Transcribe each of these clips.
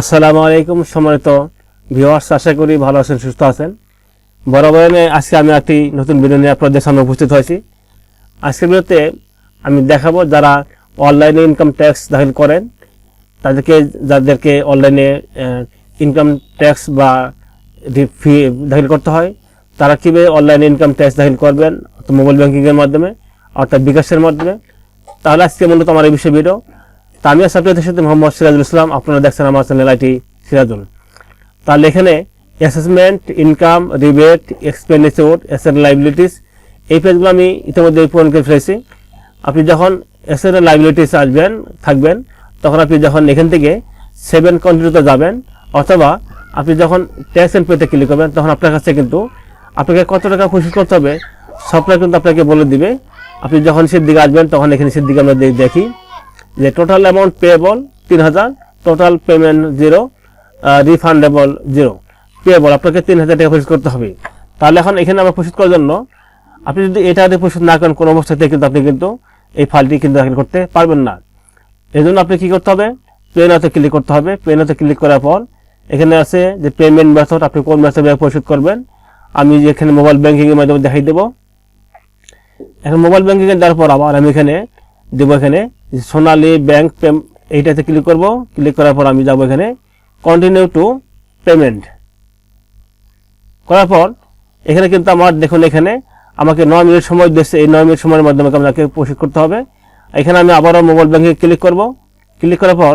আসসালামু আলাইকুম সম্মানিত ভিউয়ার্স, আশা করি ভালো আছেন, সুস্থ আছেন। বরাবর আজকে আমি একটি নতুন ভিডিও নিয়ে আপনাদের সামনে উপস্থিত হয়েছি। আজকের ভিডিওতে আমি দেখাবো যারা অনলাইনে ইনকাম ট্যাক্স দাখিল করেন, তাদেরকে, যাদেরকে অনলাইনে ইনকাম ট্যাক্স বা ফি দাখিল করতে হয়, তারা কীভাবে অনলাইনে ইনকাম ট্যাক্স দাখিল করবেন মোবাইল ব্যাংকিংয়ের মাধ্যমে, অর্থাৎ বিকাশের মাধ্যমে। তাহলে আজকে মূলত আমার এই বিষয়ে ভিডিও তা আমি আছি আপনাদের সাথে মোহাম্মদ সিরাজুল ইসলাম, আপনারা দেখছেন আমার চ্যানেল আইটি সিরাজুল। তাহলে এখানে অ্যাসেসমেন্ট ইনকাম রিবেট এক্সপেন্ডিচার এসের লাইবিলিটিস এই পেজগুলো আমি ইতিমধ্যে পূরণ করে ফেলেছি। আপনি যখন এসের লাইবিলিটিস আসবেন, থাকবেন, তখন আপনি যখন এখান থেকে সেভেন কন্টিনিউতে যাবেন, অথবা আপনি যখন ট্যাক্স এন্ড পেতে ক্লিক করবেন, তখন আপনার কাছে কিন্তু আপনাকে কত টাকা পরিশোধ করতে হবে, সবটা কিন্তু আপনাকে বলে দিবে। আপনি যখন সে দিকে আসবেন, তখন এখানে সে দিকে আমরা দেখি। যে টোটাল অ্যামাউন্ট পেয়েবল তিন হাজার total payment zero refundable zero payable আপনাকে তিন হাজার টাকা পরিশোধ করতে হবে। তাহলে এখন এখানে আমরা পরিশোধ করার জন্য, আপনি যদি এটা দিয়ে পরিশোধ না করেন কোনো অবস্থাতে কিন্তু আপনি কিন্তু এই ফাইলটি কিন্তু দাখিল করতে পারবেন না। এই জন্য আপনি কী করতে হবে? পেনাতে ক্লিক করতে হবে। পেনাতে ক্লিক করার পর, এখানে আছে যে পেমেন্ট মেথড আপনি কোন মেথডে পরিশোধ করবেন। আমি এখানে মোবাইল ব্যাঙ্কিংয়ের মাধ্যমে দেখাই দেবো। এখন মোবাইল এর দেওয়ার পর আবার আমি এখানে দেবো এখানে। সোনালী ব্যাংক এইটাতে ক্লিক করব। ক্লিক করার পর আমি যাব এখানে। কন্টিনিউ টু পেমেন্ট করার পর এখানে কিন্তু আমার দেখুন এখানে আমাকে নয় মিনিট সময় দিচ্ছে এই নয় মিনিট সময়ের মাধ্যমে আপনাকে প্রসিড করতে হবে। এখানে আমি আবারও মোবাইল ব্যাংকে ক্লিক করব। ক্লিক করার পর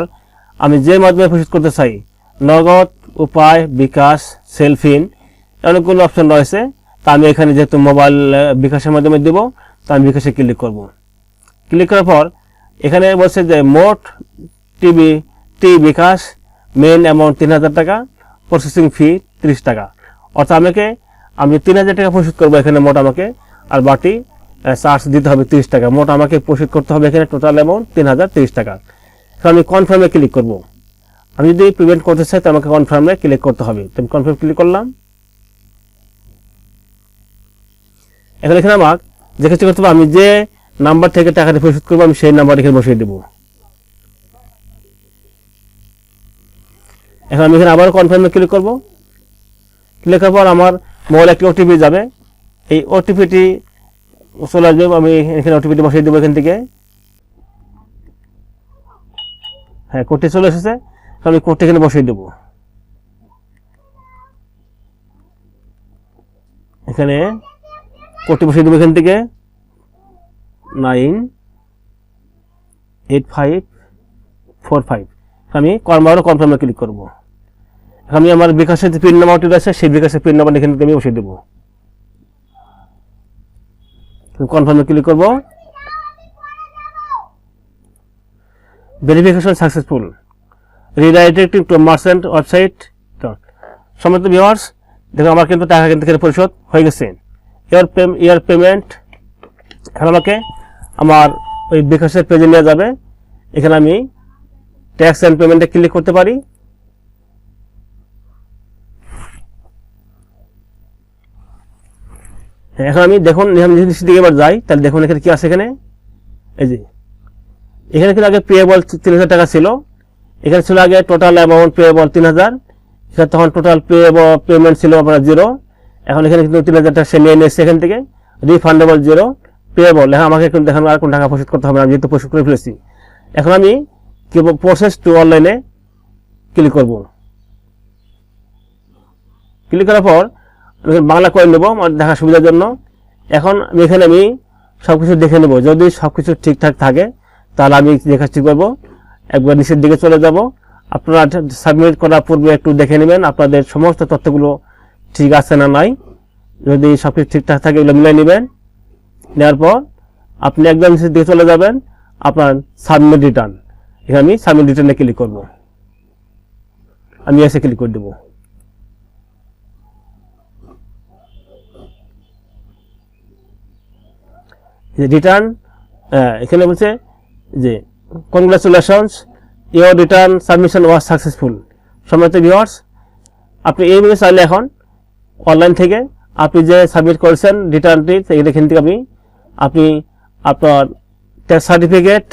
আমি যে মাধ্যমে প্রসিড করতে চাই, নগদ, উপায়, বিকাশ সেলফিন অনেকগুলো অপশন রয়েছে। তা আমি এখানে যেহেতু মোবাইল বিকাশের মাধ্যমে দেব, তা আমি বিকাশে ক্লিক করব। ক্লিক করার পর এখানে বলছে যে মোট টিভি টি বিকাশ মেন অ্যামাউন্ট তিন হাজার টাকা প্রসেসিং ফি ত্রিশ টাকা। অর্থাৎ আমাকে, আমি তিন হাজার টাকা পরিশোধ করব এখানে মোট আমাকে, আর বাকি চার্জ দিতে হবে তিরিশ টাকা। মোট আমাকে পরিশোধ করতে হবে এখানে টোটাল অ্যামাউন্ট তিন হাজার তিরিশ টাকা। এখন আমি কনফার্মে ক্লিক করব। আমি যদি পেমেন্ট করতে চাই তো আমাকে কনফার্মে ক্লিক করতে হবে। তো আমি কনফার্ম ক্লিক করলাম। এখন এখানে আমার যে কিছু করতে হবে, আমি যে নাম্বার থেকে টাকাটা পরিশোধ করব, আমি সেই নাম্বার এখানে বসিয়ে দেবো। এখন আমি এখানে আবার কনফার্মে ক্লিক করব। ক্লিক করার পর আমার মোবাইল একটি ওটিপি যাবে। এই ওটিপিটি চলে আসবে, আমি এখানে ওটিপিটি বসিয়ে দেবো এখান থেকে। হ্যাঁ কোডটি চলে এসেছে আমি কোডটি এখানে বসিয়ে দেবো। এখানে কোডটি বসিয়ে দেবো এখান থেকে। Nine eight five four five. আমি কর্মারও কনফার্মে ক্লিক করব। আমি আমার বিকাশের যে পিন নাম্বারটি রয়েছে সেই বিকাশের পিন নাম্বার এখানে আমি বসিয়ে দেবো। কনফার্মে ক্লিক করব। Verification successful redirecting to merchant website সমস্ত ভিওয়ার্স দেখো আমার কিন্তু টাকা কিন্তু পরিশোধ হয়ে গেছে। ইয়ার পেমেন্ট এখন আমাকে আমার ওই বিকাশের পেজে নিয়ে যাবে। এখানে আমি ট্যাক্স অ্যান্ড পেমেন্টে ক্লিক করতে পারি। হ্যাঁ, এখন আমি দেখুন সেদিকে এবার যাই তাহলে দেখুন এখানে কি আছে এখানে। এই যে এখানে কিন্তু আগে পেয়েবল তিন হাজার টাকা ছিল। এখানে ছিল আগে টোটাল অ্যামাউন্ট পেয়েবল তিন হাজার এখানে তখন টোটাল পেয়েবল পেমেন্ট ছিল আপনার জিরো এখন এখানে কিন্তু তিন হাজার টাকা সে নিয়ে নিয়েছে এখান থেকে রিফান্ডেবল জিরো পেয়েবল এখন আমাকে এখন আর কোন টাকা পরিশোধ করতে হবে না, আমি যেহেতু পরিশোধ করে ফেলেছি। এখন আমি কি প্রসেস টু অনলাইনে ক্লিক করব। ক্লিক করার পর আমি বাংলা করে নেব, আমার দেখার সুবিধার জন্য। এখন এখানে আমি সব কিছু দেখে নেব। যদি সব কিছু ঠিকঠাক থাকে, তাহলে আমি যে কাজটি করব। একবার নিচের দিকে চলে যাব। আপনারা সাবমিট করার পূর্বে একটু দেখে নেবেন আপনাদের সমস্ত তথ্যগুলো ঠিক আছে না নাই। যদি সব কিছু ঠিকঠাক থাকে, এগুলো মিলিয়ে নেবেন। নেওয়ার পর আপনি একদম নিচের দিকে চলে যাবেন, আপনার সাবমিট রিটার্ন এখানে আমি সাবমিট রিটার্নে ক্লিক করব। আমি এসে ক্লিক করে দেবো। রিটার্ন এখানে বলছে যে congratulations your return submission was successful সম্মানিত ভিউয়ার্স আপনি এই এইভাবে চাইলে এখন অনলাইন থেকে আপনি যে সাবমিট করেছেন রিটার্নটি এখান থেকে আপনি আপনি আপনার ট্যাক্স সার্টিফিকেট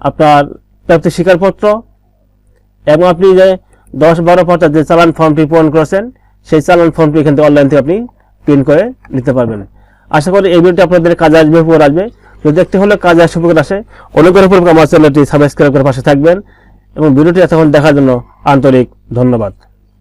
আপনার প্রাপ্তি স্বীকারপত্র, এবং আপনি যে দশ বারো পাতা যে চালান ফর্মটি পূরণ করেছেন, সেই চালান ফর্মটি এখান থেকে অনলাইন থেকে আপনি প্রিন্ট করে নিতে পারবেন। আশা করি এই ভিডিওটি আপনাদের কাজে আসবে, উপকার আসবে। যদি দেখতে হলে কাজে আসে, উপকার আসে অনুগ্রহপূর্বক আমার চ্যানেলটি সাবস্ক্রাইব করে পাশে থাকবেন, এবং ভিডিওটি এতক্ষণ দেখার জন্য আন্তরিক ধন্যবাদ।